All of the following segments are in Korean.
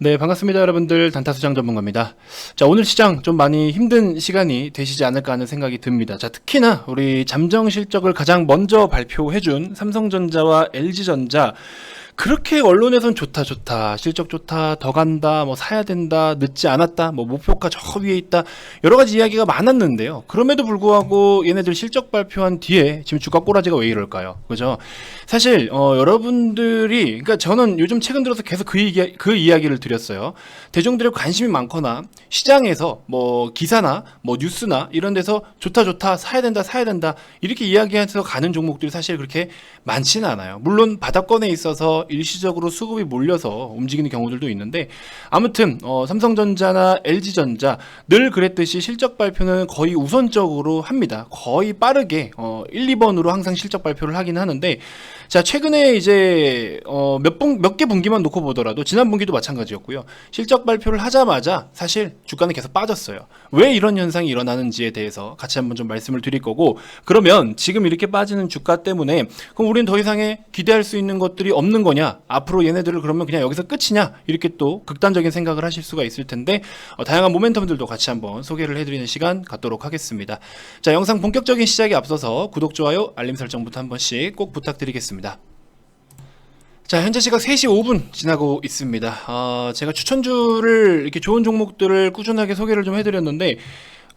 네, 반갑습니다, 여러분들. 단타수장 전문가입니다. 자, 오늘 시장 좀 많이 힘든 시간이 되시지 않을까 하는 생각이 듭니다. 자, 특히나 우리 잠정 실적을 가장 먼저 발표해준 삼성전자와 LG전자. 그렇게 언론에선 좋다, 좋다, 실적 좋다, 더 간다, 뭐 사야 된다, 늦지 않았다, 뭐 목표가 저 위에 있다, 여러 가지 이야기가 많았는데요. 그럼에도 불구하고 얘네들 실적 발표한 뒤에 지금 주가 꼬라지가 왜 이럴까요? 그죠? 사실, 어, 여러분들이, 그러니까 저는 요즘 최근 들어서 계속 그, 얘기, 그 이야기를 드렸어요. 대중들의 관심이 많거나 시장에서 뭐 기사나 뭐 뉴스나 이런 데서 좋다, 좋다, 사야 된다, 사야 된다, 이렇게 이야기해서 가는 종목들이 사실 그렇게 많지는 않아요. 물론 바닥권에 있어서 일시적으로 수급이 몰려서 움직이는 경우들도 있는데 아무튼 어, 삼성전자나 LG전자 늘 그랬듯이 실적 발표는 거의 우선적으로 합니다. 거의 빠르게 어, 1, 2번으로 항상 실적 발표를 하긴 하는데 자 최근에 이제 어, 몇몇 개 분기만 놓고 보더라도 지난 분기도 마찬가지였고요. 실적 발표를 하자마자 사실 주가는 계속 빠졌어요. 왜 이런 현상이 일어나는지에 대해서 같이 한번 좀 말씀을 드릴 거고 그러면 지금 이렇게 빠지는 주가 때문에 그럼 우리는 더 이상의 기대할 수 있는 것들이 없는 거냐? 앞으로 얘네들을 그러면 그냥 여기서 끝이냐? 이렇게 또 극단적인 생각을 하실 수가 있을 텐데 어, 다양한 모멘텀들도 같이 한번 소개를 해드리는 시간 갖도록 하겠습니다. 자 영상 본격적인 시작에 앞서서 구독, 좋아요, 알림 설정부터 한 번씩 꼭 부탁드리겠습니다. 자, 현재 시각 3시 5분 지나고 있습니다. 어, 제가 추천주를 이렇게 좋은 종목들을 꾸준하게 소개를 좀 해드렸는데,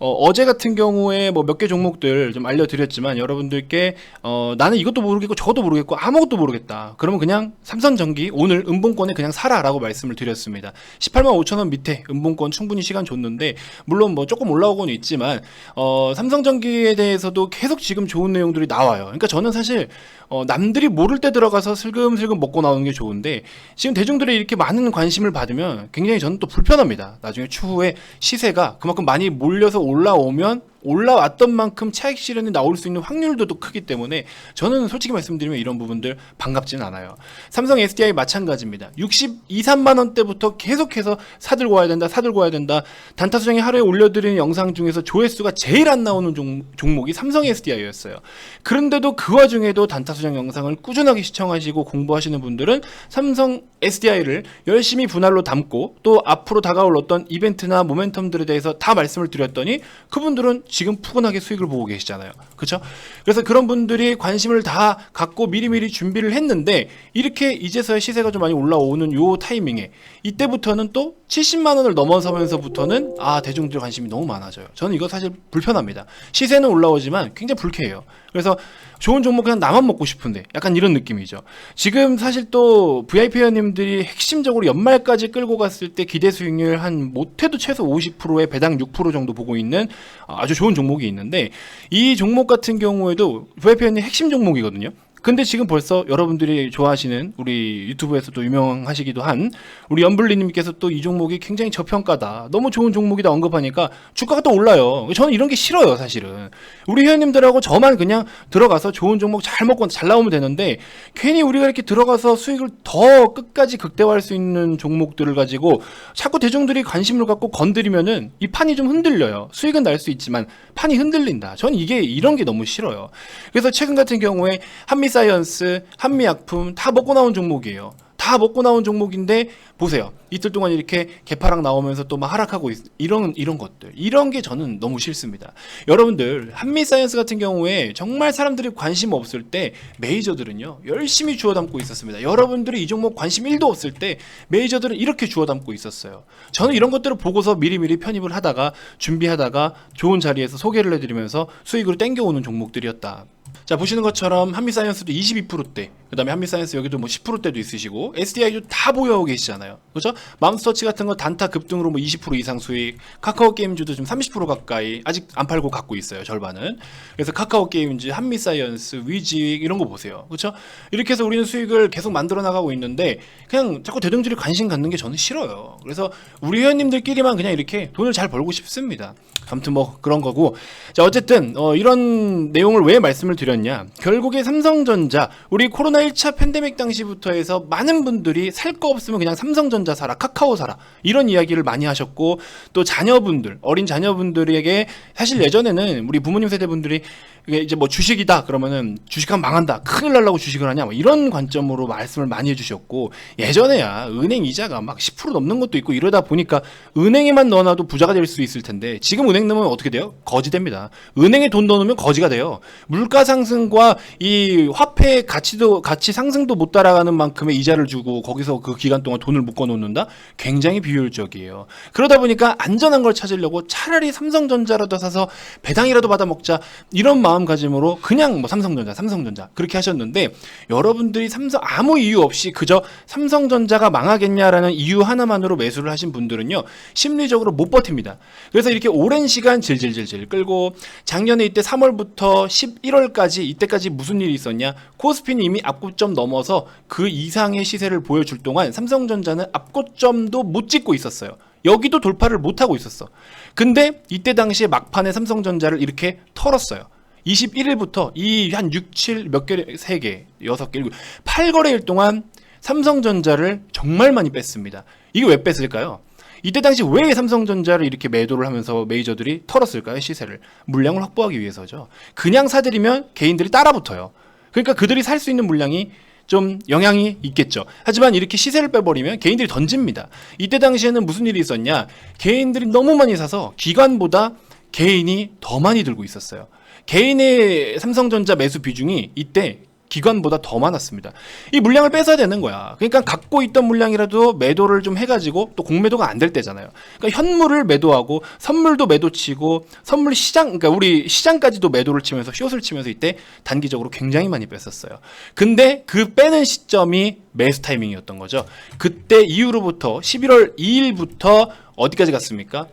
어, 제 같은 경우에 뭐 몇 개 종목들 좀 알려드렸지만 여러분들께 어, 나는 이것도 모르겠고 저것도 모르겠고 아무것도 모르겠다. 그러면 그냥 삼성전기 오늘 은봉권에 그냥 사라라고 말씀을 드렸습니다. 18만 5천 원 밑에 은봉권 충분히 시간 줬는데 물론 뭐 조금 올라오고는 있지만 어, 삼성전기에 대해서도 계속 지금 좋은 내용들이 나와요. 그러니까 저는 사실 어, 남들이 모를 때 들어가서 슬금슬금 먹고 나오는 게 좋은데 지금 대중들의 이렇게 많은 관심을 받으면 굉장히 저는 또 불편합니다. 나중에 추후에 시세가 그만큼 많이 몰려서 올라오면 올라왔던 만큼 차익 실현이 나올 수 있는 확률도 또 크기 때문에 저는 솔직히 말씀드리면 이런 부분들 반갑지는 않아요. 삼성 SDI 마찬가지입니다. 62, 3만 원대부터 계속해서 사들고 와야 된다, 사들고 와야 된다. 단타 수정이 하루에 올려드리는 영상 중에서 조회수가 제일 안 나오는 종, 종목이 삼성 SDI였어요. 그런데도 그 와중에도 단타 수정 영상을 꾸준하게 시청하시고 공부하시는 분들은 삼성 SDI를 열심히 분할로 담고 또 앞으로 다가올 어떤 이벤트나 모멘텀들에 대해서 다 말씀을 드렸더니 그분들은 지금 푸근하게 수익을 보고 계시잖아요. 그렇죠? 그래서 그런 분들이 관심을 다 갖고 미리미리 준비를 했는데 이렇게 이제서야 시세가 좀 많이 올라오는 요 타이밍에 이때부터는 또 70만 원을 넘어서면서부터는 아 대중들 관심이 너무 많아져요. 저는 이거 사실 불편합니다. 시세는 올라오지만 굉장히 불쾌해요. 그래서 좋은 종목 그냥 나만 먹고 싶은데 약간 이런 느낌이죠. 지금 사실 또 VIP 회원님들이 핵심적으로 연말까지 끌고 갔을 때 기대 수익률 한 못해도 최소 50%에 배당 6% 정도 보고 있는 아주 좋은 종목이 있는데 이 종목 같은 경우에도 VIP 회원님 핵심 종목이거든요. 근데 지금 벌써 여러분들이 좋아하시는 우리 유튜브에서도 유명하시기도 한 우리 연블리님께서 또 이 종목이 굉장히 저평가다. 너무 좋은 종목이다 언급하니까 주가가 또 올라요. 저는 이런 게 싫어요, 사실은. 우리 회원님들하고 저만 그냥 들어가서 좋은 종목 잘 먹고 잘 나오면 되는데 괜히 우리가 이렇게 들어가서 수익을 더 끝까지 극대화할 수 있는 종목들을 가지고 자꾸 대중들이 관심을 갖고 건드리면은 이 판이 좀 흔들려요. 수익은 날 수 있지만 판이 흔들린다. 저는 이게 이런 게 너무 싫어요. 그래서 최근 같은 경우에 한미 사이언스, 한미약품 다 먹고 나온 종목이에요. 다 먹고 나온 종목인데 보세요. 이틀 동안 이렇게 개파락 나오면서 또 막 하락하고 있, 이런 이런 것들. 이런 게 저는 너무 싫습니다. 여러분들 한미 사이언스 같은 경우에 정말 사람들이 관심 없을 때 메이저들은요. 열심히 주워 담고 있었습니다. 여러분들이 이 종목 관심 1도 없을 때 메이저들은 이렇게 주워 담고 있었어요. 저는 이런 것들을 보고서 미리미리 편입을 하다가 준비하다가 좋은 자리에서 소개를 해 드리면서 수익으로 땡겨 오는 종목들이었다. 자 보시는 것처럼 한미사이언스도 22%대 그 다음에 한미사이언스 여기도 뭐 10%대도 있으시고 SDI도 다 보유하고 계시잖아요. 그죠? 맘스터치 같은 거 단타 급등으로 뭐 20% 이상 수익 카카오 게임즈도 지금 30% 가까이 아직 안 팔고 갖고 있어요 절반은. 그래서 카카오 게임즈 한미사이언스 위지익 이런 거 보세요. 그죠? 이렇게 해서 우리는 수익을 계속 만들어 나가고 있는데 그냥 자꾸 대중들이 관심 갖는 게 저는 싫어요. 그래서 우리 회원님들끼리만 그냥 이렇게 돈을 잘 벌고 싶습니다. 아무튼 뭐 그런 거고. 자 어쨌든 어, 이런 내용을 왜 말씀을 드렸냐? 결국에 삼성전자 우리 코로나 1차 팬데믹 당시부터 해서 많은 분들이 살 거 없으면 그냥 삼성전자 사라, 카카오 사라 이런 이야기를 많이 하셨고 또 자녀분들, 어린 자녀분들에게 사실 예전에는 우리 부모님 세대분들이 이제 뭐 주식이다 그러면은 주식하면 망한다, 큰일 날라고 주식을 하냐 뭐 이런 관점으로 말씀을 많이 해주셨고 예전에야 은행 이자가 막 10% 넘는 것도 있고 이러다 보니까 은행에만 넣어놔도 부자가 될 수 있을 텐데 지금 은행 넣으면 어떻게 돼요? 거지 됩니다. 은행에 돈 넣어놓으면 거지가 돼요. 물가 상승과 이 화폐 가치도 가치 상승도 못 따라가는 만큼의 이자를 주고 거기서 그 기간 동안 돈을 묶어 놓는다? 굉장히 비효율적이에요. 그러다 보니까 안전한 걸 찾으려고 차라리 삼성전자라도 사서 배당이라도 받아 먹자 이런 마음가짐으로 그냥 뭐 삼성전자, 삼성전자 그렇게 하셨는데 여러분들이 삼성 아무 이유 없이 그저 삼성전자가 망하겠냐라는 이유 하나만으로 매수를 하신 분들은요 심리적으로 못 버팁니다. 그래서 이렇게 오랜 시간 질질질질 끌고 작년에 이때 3월부터 11월 까지 이때까지 무슨 일이 있었냐? 코스피는 이미 앞고점 넘어서 그 이상의 시세를 보여줄 동안 삼성전자는 앞고점도 못 찍고 있었어요. 여기도 돌파를 못 하고 있었어. 근데 이때 당시에 막판에 삼성전자를 이렇게 털었어요. 21일부터 이 한 6, 7 몇 개, 3개, 6개, 7, 8거래일 동안 삼성전자를 정말 많이 뺐습니다. 이게 왜 뺐을까요? 이때 당시 왜 삼성전자를 이렇게 매도를 하면서 메이저들이 털었을까요? 시세를. 물량을 확보하기 위해서죠. 그냥 사들이면 개인들이 따라붙어요. 그러니까 그들이 살 수 있는 물량이 좀 영향이 있겠죠. 하지만 이렇게 시세를 빼버리면 개인들이 던집니다. 이때 당시에는 무슨 일이 있었냐? 개인들이 너무 많이 사서 기관보다 개인이 더 많이 들고 있었어요. 개인의 삼성전자 매수 비중이 이때 기관보다 더 많았습니다. 이 물량을 뺏어야 되는 거야. 그러니까 갖고 있던 물량이라도 매도를 좀 해가지고 또 공매도가 안 될 때잖아요. 그러니까 현물을 매도하고 선물도 매도치고 선물 시장, 그러니까 우리 시장까지도 매도를 치면서 숏을 치면서 이때 단기적으로 굉장히 많이 뺐었어요. 근데 그 빼는 시점이 매수 타이밍이었던 거죠. 그때 이후로부터 11월 2일부터 어디까지 갔습니까?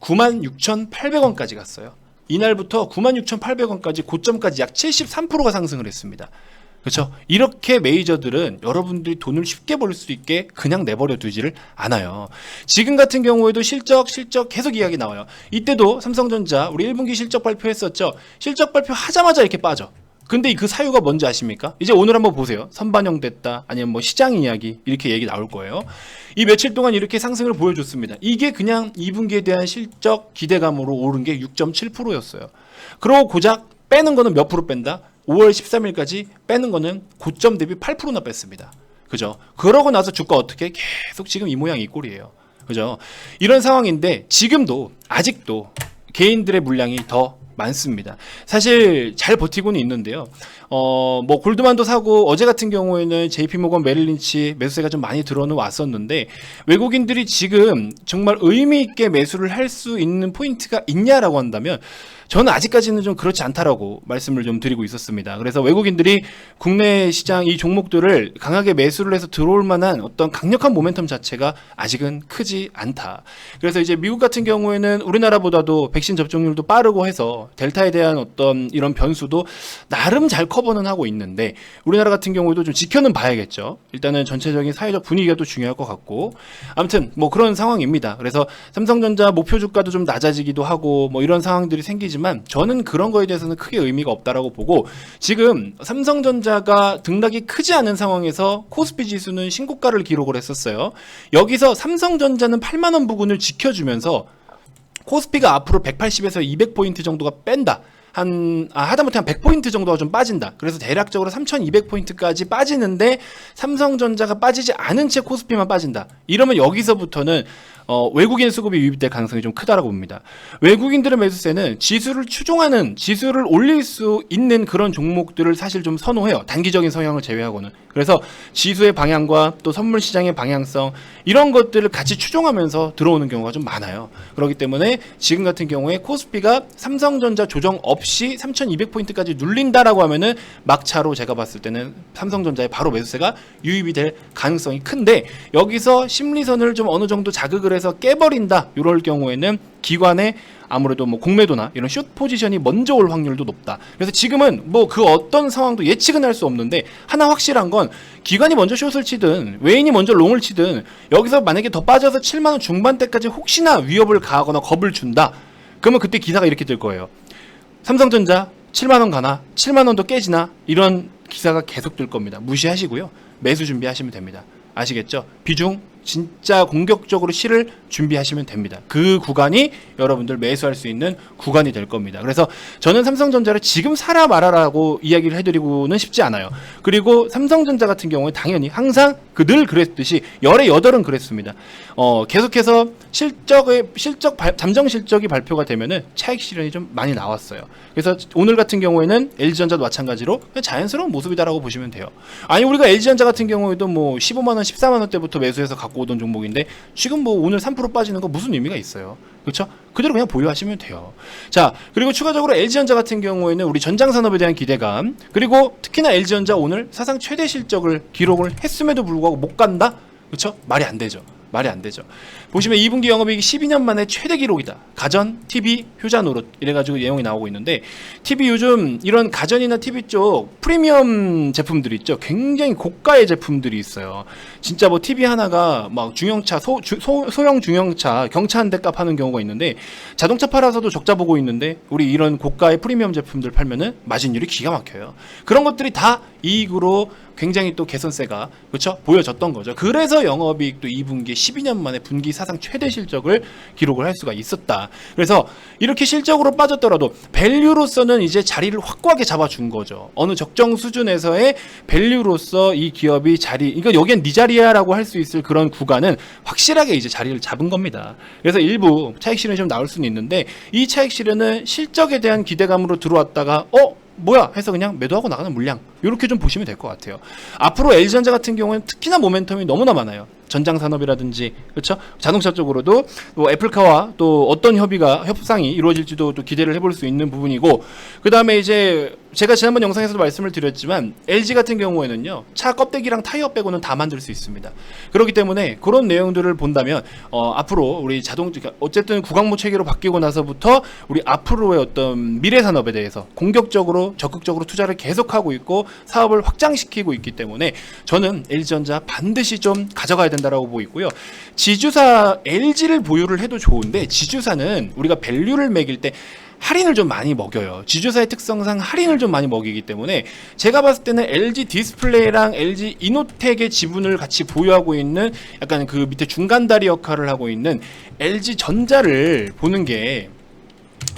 96,800원까지 갔어요. 이날부터 96,800원까지 고점까지 약 73%가 상승을 했습니다. 그렇죠? 이렇게 메이저들은 여러분들이 돈을 쉽게 벌 수 있게 그냥 내버려 두지를 않아요. 지금 같은 경우에도 실적 실적 계속 이야기 나와요. 이때도 삼성전자 우리 1분기 실적 발표했었죠. 실적 발표 하자마자 이렇게 빠져. 근데 그 사유가 뭔지 아십니까? 이제 오늘 한번 보세요. 선반영 됐다. 아니면 뭐 시장 이야기 이렇게 얘기 나올 거예요. 이 며칠 동안 이렇게 상승을 보여줬습니다. 이게 그냥 2분기에 대한 실적 기대감으로 오른 게 6.7%였어요. 그러고 고작 빼는 거는 몇 프로 뺀다? 5월 13일까지 빼는 거는 고점 대비 8%나 뺐습니다. 그죠? 그러고 나서 주가 어떻게 계속 지금 이 모양 이 꼴이에요. 그죠? 이런 상황인데 지금도 아직도 개인들의 물량이 더 많습니다. 사실 잘 버티고는 있는데요. 어, 뭐 골드만도 사고 어제 같은 경우에는 JP모건 메릴린치 매수세가 좀 많이 들어는 왔었는데 외국인들이 지금 정말 의미 있게 매수를 할 수 있는 포인트가 있냐라고 한다면 저는 아직까지는 좀 그렇지 않다라고 말씀을 좀 드리고 있었습니다. 그래서 외국인들이 국내 시장 이 종목들을 강하게 매수를 해서 들어올 만한 어떤 강력한 모멘텀 자체가 아직은 크지 않다. 그래서 이제 미국 같은 경우에는 우리나라보다도 백신 접종률도 빠르고 해서 델타에 대한 어떤 이런 변수도 나름 잘 커버는 하고 있는데 우리나라 같은 경우에도 좀 지켜는 봐야겠죠. 일단은 전체적인 사회적 분위기가 또 중요할 것 같고 아무튼 뭐 그런 상황입니다. 그래서 삼성전자 목표 주가도 좀 낮아지기도 하고 뭐 이런 상황들이 생기지만 저는 그런 거에 대해서는 크게 의미가 없다라고 보고 지금 삼성전자가 등락이 크지 않은 상황에서 코스피 지수는 신고가를 기록을 했었어요. 여기서 삼성전자는 8만 원 부근을 지켜주면서 코스피가 앞으로 180에서 200포인트 정도가 뺀다. 한, 아, 하다못해 한 100포인트 정도가 좀 빠진다. 그래서 대략적으로 3200포인트까지 빠지는데 삼성전자가 빠지지 않은 채 코스피만 빠진다. 이러면 여기서부터는 어, 외국인 수급이 유입될 가능성이 좀 크다라고 봅니다. 외국인들의 매수세는 지수를 추종하는, 지수를 올릴 수 있는 그런 종목들을 사실 좀 선호해요. 단기적인 성향을 제외하고는. 그래서 지수의 방향과 또 선물 시장의 방향성, 이런 것들을 같이 추종하면서 들어오는 경우가 좀 많아요. 그렇기 때문에 지금 같은 경우에 코스피가 삼성전자 조정 없이 3200포인트까지 눌린다라고 하면은 막차로 제가 봤을 때는 삼성전자의 바로 매수세가 유입이 될 가능성이 큰데 여기서 심리선을 좀 어느 정도 자극을 해서 깨버린다 이럴 경우에는 기관의 아무래도 뭐 공매도나 이런 숏 포지션이 먼저 올 확률도 높다. 그래서 지금은 뭐 그 어떤 상황도 예측은 할 수 없는데 하나 확실한 건 기관이 먼저 숏을 치든 외인이 먼저 롱을 치든 여기서 만약에 더 빠져서 7만 원 중반대까지 혹시나 위협을 가하거나 겁을 준다. 그러면 그때 기사가 이렇게 될 거예요. 삼성전자 7만 원 가나? 7만 원도 깨지나? 이런 기사가 계속 뜰 겁니다. 무시하시고요. 매수 준비하시면 됩니다. 아시겠죠? 비중 진짜 공격적으로 실을 준비하시면 됩니다. 그 구간이 여러분들 매수할 수 있는 구간이 될 겁니다. 그래서 저는 삼성전자를 지금 사라 말아라고 이야기를 해드리고는 싶지 않아요. 그리고 삼성전자 같은 경우에 당연히 항상 그 늘 그랬듯이 열의 여덟은 그랬습니다. 어, 계속해서 실적의 실적 발- 잠정 실적이 발표가 되면은 차익 실현이 좀 많이 나왔어요. 그래서 오늘 같은 경우에는 LG전자도 마찬가지로 자연스러운 모습이다라고 보시면 돼요. 아니 우리가 LG전자 같은 경우에도 뭐 15만 원, 14만 원대부터 매수해서 갖고 오던 종목인데 지금 뭐 오늘 3% 빠지는 거 무슨 의미가 있어요? 그렇죠? 그대로 그냥 보유하시면 돼요. 자, 그리고 추가적으로 LG전자 같은 경우에는 우리 전장 산업에 대한 기대감, 그리고 특히나 LG전자 오늘 사상 최대 실적을 기록을 했음에도 불구하고 못 간다? 그렇죠? 말이 안 되죠. 말이 안 되죠. 보시면 2분기 영업이익이 12년 만에 최대 기록이다. 가전, TV, 효자 노릇 이래가지고 내용이 나오고 있는데 TV 요즘 이런 가전이나 TV 쪽 프리미엄 제품들이 있죠. 굉장히 고가의 제품들이 있어요. 진짜 뭐 TV 하나가 막 중형차 소, 주- 소, 소형 중형차 경차 한 대값 하는 경우가 있는데 자동차 팔아서도 적자 보고 있는데 우리 이런 고가의 프리미엄 제품들 팔면은 마진율이 기가 막혀요. 그런 것들이 다 이익으로 굉장히 또 개선세가 그렇죠 보여졌던 거죠. 그래서 영업이익도 2분기 12년 만에 분기 사상 최대 실적을 기록을 할 수가 있었다. 그래서 이렇게 실적으로 빠졌더라도 밸류로서는 이제 자리를 확고하게 잡아준 거죠. 어느 적정 수준에서의 밸류로서 이 기업이 자리, 그러니까 여기엔 네 자리 야라고 할 수 있을 그런 구간은 확실하게 이제 자리를 잡은 겁니다. 그래서 일부 차익 실현이 좀 나올 수는 있는데 이 차익 실현은 실적에 대한 기대감으로 들어왔다가 어? 뭐야? 해서 그냥 매도하고 나가는 물량 이렇게 좀 보시면 될 것 같아요. 앞으로 LG전자 같은 경우는 특히나 모멘텀이 너무나 많아요. 전장 산업이라든지 그렇죠 자동차 쪽으로도 뭐 애플카와 또 어떤 협의가 협상이 이루어질지도 또 기대를 해볼 수 있는 부분이고 그 다음에 이제 제가 지난번 영상에서도 말씀을 드렸지만 LG 같은 경우에는요 차 껍데기랑 타이어 빼고는 다 만들 수 있습니다. 그렇기 때문에 그런 내용들을 본다면 어, 앞으로 우리 자동 그러니까 어쨌든 구강모 체계로 바뀌고 나서부터 우리 앞으로의 어떤 미래 산업에 대해서 공격적으로 적극적으로 투자를 계속하고 있고 사업을 확장시키고 있기 때문에 저는 LG전자 반드시 좀 가져가야 된다라고 보고 있고요. 지주사 LG를 보유를 해도 좋은데 지주사는 우리가 밸류를 매길 때 할인을 좀 많이 먹여요. 지주사의 특성상 할인을 좀 많이 먹이기 때문에 제가 봤을 때는 LG 디스플레이랑 LG 이노텍의 지분을 같이 보유하고 있는 약간 그 밑에 중간 다리 역할을 하고 있는 LG 전자를 보는 게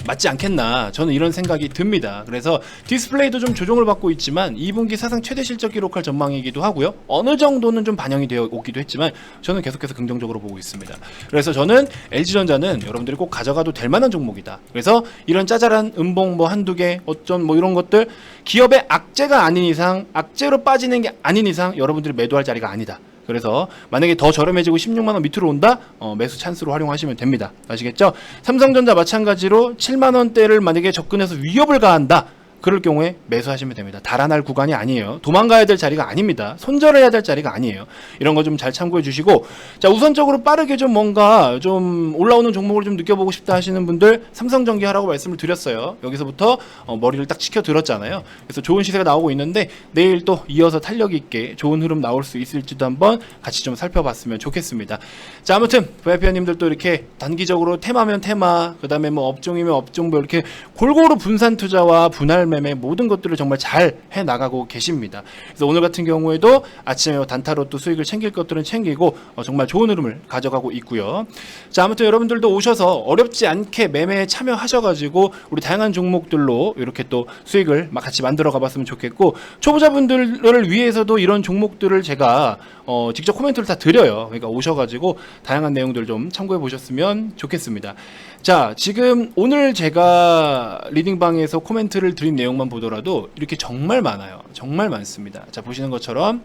맞지 않겠나 저는 이런 생각이 듭니다. 그래서 디스플레이도 좀 조정을 받고 있지만 2분기 사상 최대 실적 기록할 전망이기도 하고요. 어느 정도는 좀 반영이 되어 오기도 했지만 저는 계속해서 긍정적으로 보고 있습니다. 그래서 저는 LG전자는 여러분들이 꼭 가져가도 될 만한 종목이다. 그래서 이런 짜잘한 음봉 뭐 한두 개 어쩐 뭐 이런 것들 기업의 악재가 아닌 이상 악재로 빠지는 게 아닌 이상 여러분들이 매도할 자리가 아니다. 그래서 만약에 더 저렴해지고 16만 원 밑으로 온다, 어, 매수 찬스로 활용하시면 됩니다. 아시겠죠? 삼성전자 마찬가지로 7만 원대를 만약에 접근해서 위협을 가한다. 그럴 경우에 매수하시면 됩니다. 달아날 구간이 아니에요. 도망가야 될 자리가 아닙니다. 손절해야 될 자리가 아니에요. 이런 거 좀 잘 참고해 주시고 자 우선적으로 빠르게 좀 뭔가 좀 올라오는 종목을 좀 느껴보고 싶다 하시는 분들 삼성전기 하라고 말씀을 드렸어요. 여기서부터 어, 머리를 딱 치켜 들었잖아요. 그래서 좋은 시세가 나오고 있는데 내일 또 이어서 탄력 있게 좋은 흐름 나올 수 있을지도 한번 같이 좀 살펴봤으면 좋겠습니다. 자 아무튼 VIP님들도 이렇게 단기적으로 테마면 테마 그다음에 뭐 업종이면 업종별 이렇게 골고루 분산 투자와 분할 매매 모든 것들을 정말 잘 해 나가고 계십니다. 그래서 오늘 같은 경우에도 아침에 단타로 또 수익을 챙길 것들은 챙기고 어, 정말 좋은 흐름을 가져가고 있고요. 자 아무튼 여러분들도 오셔서 어렵지 않게 매매에 참여하셔가지고 우리 다양한 종목들로 이렇게 또 수익을 막 같이 만들어 가봤으면 좋겠고 초보자분들을 위해서도 이런 종목들을 제가 어, 직접 코멘트를 다 드려요. 그러니까 오셔가지고 다양한 내용들 좀 참고해 보셨으면 좋겠습니다. 자, 지금 오늘 제가 리딩방에서 코멘트를 드린 내용만 보더라도 이렇게 정말 많아요. 정말 많습니다. 자, 보시는 것처럼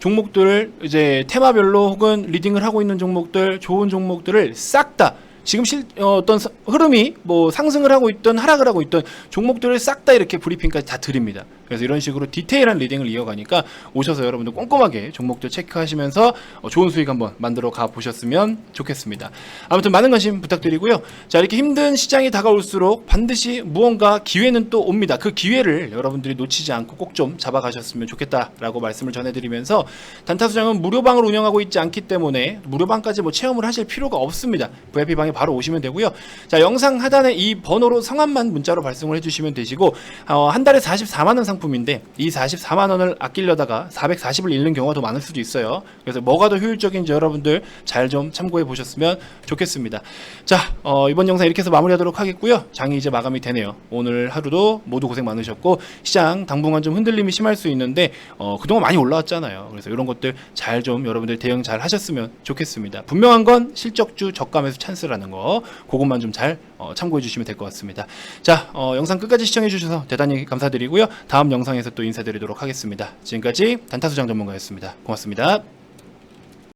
종목들 이제 테마별로 혹은 리딩을 하고 있는 종목들 좋은 종목들을 싹 다 지금 실 어, 사- 흐름이 뭐 상승을 하고 있던 하락을 하고 있던 종목들을 싹 다 이렇게 브리핑까지 다 드립니다. 그래서 이런 식으로 디테일한 리딩을 이어가니까 오셔서 여러분들 꼼꼼하게 종목들 체크하시면서 어, 좋은 수익 한번 만들어 가 보셨으면 좋겠습니다. 아무튼 많은 관심 부탁드리고요. 자 이렇게 힘든 시장이 다가올수록 반드시 무언가 기회는 또 옵니다. 그 기회를 여러분들이 놓치지 않고 꼭 좀 잡아가셨으면 좋겠다라고 말씀을 전해드리면서 단타수장은 무료방을 운영하고 있지 않기 때문에 무료방까지 뭐 체험을 하실 필요가 없습니다. VIP 방에 바로 오시면 되고요. 자 영상 하단에 이 번호로 성함만 문자로 발송을 해주시면 되시고 어, 한 달에 44만 원 상 품인데 이 44만 원을 아끼려다가 440을 잃는 경우가 더 많을 수도 있어요. 그래서 뭐가 더 효율적인지 여러분들 잘 좀 참고해 보셨으면 좋겠습니다. 자 어, 이번 영상 이렇게 해서 마무리하도록 하겠고요. 장이 이제 마감이 되네요. 오늘 하루도 모두 고생 많으셨고 시장 당분간 좀 흔들림이 심할 수 있는데 어, 그동안 많이 올라왔잖아요. 그래서 이런 것들 잘 좀 여러분들 대응 잘 하셨으면 좋겠습니다. 분명한 건 실적주 저감에서 찬스라는 거 그것만 좀 잘 어, 참고해 주시면 될 것 같습니다. 자 어, 영상 끝까지 시청해 주셔서 대단히 감사드리고요. 다음 영상에서 또 인사드리도록 하겠습니다. 지금까지 단타수장 전문가였습니다. 고맙습니다.